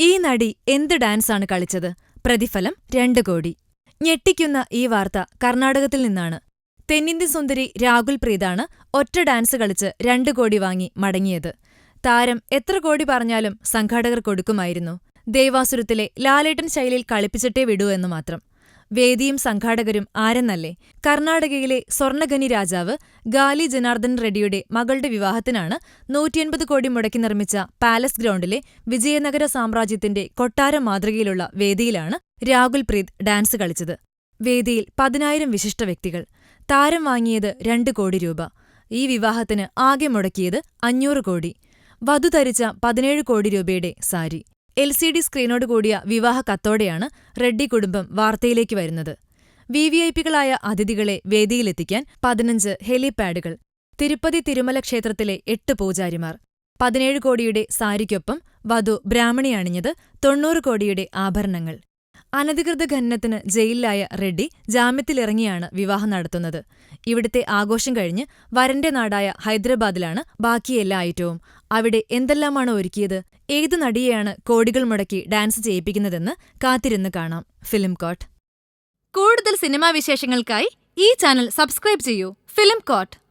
ഈ നടി എന്ത് ഡാൻസാണ് കളിച്ചത്? പ്രതിഫലം രണ്ട് കോടി. ഞെട്ടിക്കുന്ന ഈ വാർത്ത കർണാടകത്തിൽ നിന്നാണ്. തെന്നിന്ത്യൻ സുന്ദരി രാഹുൽ പ്രീതാണ് ഒറ്റ ഡാൻസ് കളിച്ച് രണ്ട് കോടി വാങ്ങി മടങ്ങിയത്. താരം എത്ര കോടി പറഞ്ഞാലും സംഘാടകർ കൊടുക്കുമായിരുന്നു. ദേവാസുരത്തിലെ ലാലേട്ടൻ ശൈലിയിൽ കളിപ്പിച്ചിട്ടേ വിടൂ എന്ന് മാത്രം. വേദിയും സംഘാടകരും ആരെന്നല്ലേ? കർണാടകയിലെ സ്വർണഗനി രാജാവ് ഗാലി ജനാർദ്ദൻ റെഡ്ഡിയുടെ മകളുടെ വിവാഹത്തിനാണ് നൂറ്റിയൻപത് കോടി മുടക്കി നിർമ്മിച്ച പാലസ് ഗ്രൗണ്ടിലെ വിജയനഗര സാമ്രാജ്യത്തിന്റെ കൊട്ടാര മാതൃകയിലുള്ള വേദിയിലാണ് രാഹുൽ പ്രീത് ഡാൻസ് കളിച്ചത്. വേദിയിൽ പതിനായിരം വിശിഷ്ട വ്യക്തികൾ. താരം വാങ്ങിയത് രണ്ട് കോടി രൂപ. ഈ വിവാഹത്തിന് ആകെ മുടക്കിയത് അഞ്ഞൂറ് കോടി. വധു ധരിച്ച പതിനേഴ് കോടി രൂപയുടെ സാരി. എൽ സി ഡി സ്ക്രീനോട് കൂടിയ വിവാഹ കത്തോടെയാണ് റെഡ്ഡി കുടുംബം വാർത്തയിലേക്ക് വരുന്നത്. വി വി ഐ പികളായ അതിഥികളെ വേദിയിലെത്തിക്കാൻ പതിനഞ്ച് ഹെലിപാഡുകൾ തിരുപ്പതി തിരുമല ക്ഷേത്രത്തിലെ എട്ട് പൂജാരിമാർ പതിനേഴ് കോടിയുടെ സാരിക്കൊപ്പം വധു ബ്രാഹ്മണി അണിഞ്ഞത് തൊണ്ണൂറ് കോടിയുടെ ആഭരണങ്ങൾ. അനധികൃത ഖനനത്തിന് ജയിലിലായ റെഡ്ഡി ജാമ്യത്തിലിറങ്ങിയാണ് വിവാഹം നടത്തുന്നത്. ഇവിടുത്തെ ആഘോഷം കഴിഞ്ഞ് വരന്റെ നാടായ ഹൈദരാബാദിലാണ് ബാക്കി എല്ലാ ഐറ്റവും. അവിടെ എന്തെല്ലാമാണ് ഒരുക്കിയത്? ഏതു നടിയെയാണ് കോടികൾ മുടക്കി ഡാൻസ് ചെയ്യിപ്പിക്കുന്നതെന്ന് കാത്തിരുന്ന് കാണാം. Film court. കൂടുതൽ സിനിമാ വിശേഷങ്ങൾക്കായി ഈ ചാനൽ സബ്സ്ക്രൈബ് ചെയ്യൂ. Film coat.